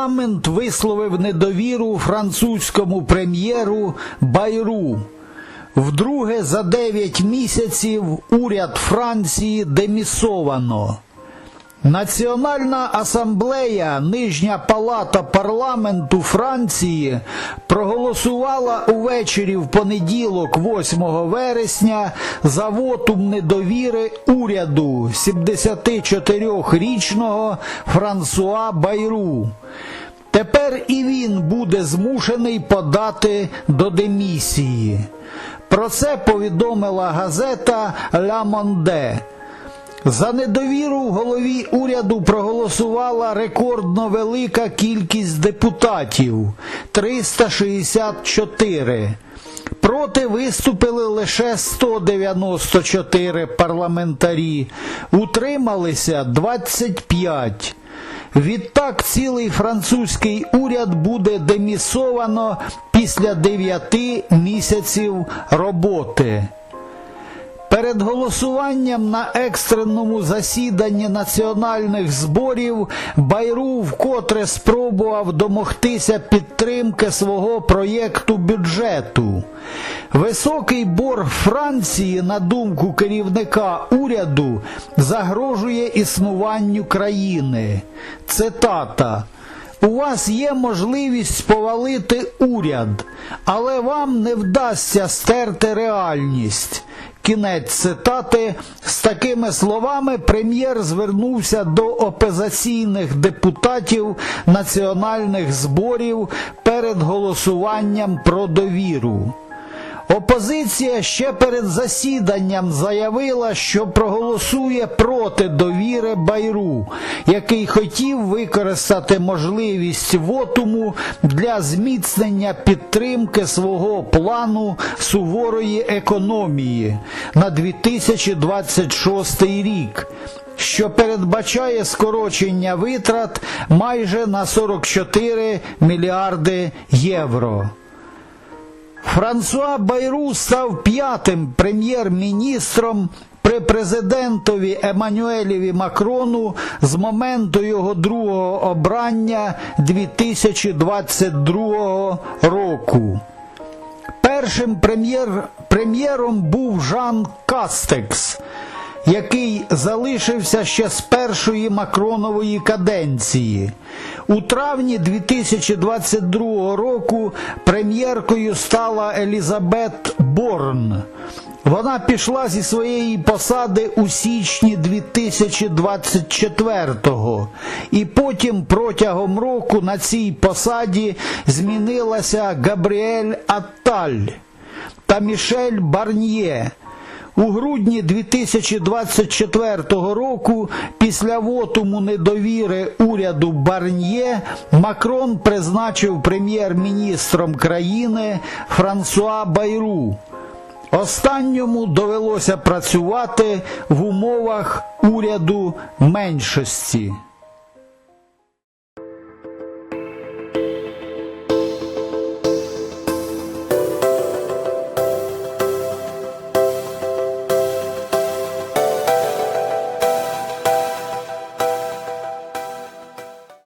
Парламент висловив недовіру французькому прем'єру Байру. Вдруге за 9 місяців уряд Франції демісовано. Національна асамблея, нижня палата парламенту Франції проголосувала увечері в понеділок, 8 вересня, за вотум недовіри уряду 74-річного Франсуа Байру. Тепер і він буде змушений подати до демісії. Про це повідомила газета «Ля Монде». За недовіру в голові уряду проголосувала рекордно велика кількість депутатів 364. Проти виступили лише 194 парламентарі, утрималися 25. Відтак цілий французький уряд буде демісовано після 9 місяців роботи. Перед голосуванням на екстреному засіданні національних зборів Байру вкотре спробував домогтися підтримки свого проєкту бюджету. Високий борг Франції, на думку керівника уряду, загрожує існуванню країни. Цитата. У вас є можливість повалити уряд, але вам не вдасться стерти реальність. Кінець цитати. З такими словами прем'єр звернувся до опозиційних депутатів національних зборів перед голосуванням про довіру. Опозиція ще перед засіданням заявила, що проголосує проти довіри Байру, який хотів використати можливість вотуму для зміцнення підтримки свого плану суворої економії на 2026 рік. Що передбачає скорочення витрат майже на 44 мільярди євро. Франсуа Байру став п'ятим прем'єр-міністром при президентові Еммануелєві Макрону з моменту його другого обрання 2022 року. Першим прем'єр, прем'єром був Жан Кастекс, який залишився ще з першої Макронової каденції. У травні 2022 року прем'єркою стала Елізабет Борн. Вона пішла зі своєї посади у січні 2024-го, і потім протягом року на цій посаді змінилася Габріель Атталь та Мішель Барньє. У грудні 2024 року, після вотуму недовіри уряду Барньє, Макрон призначив прем'єр-міністром країни Франсуа Байру. Останньому довелося працювати в умовах уряду меншості.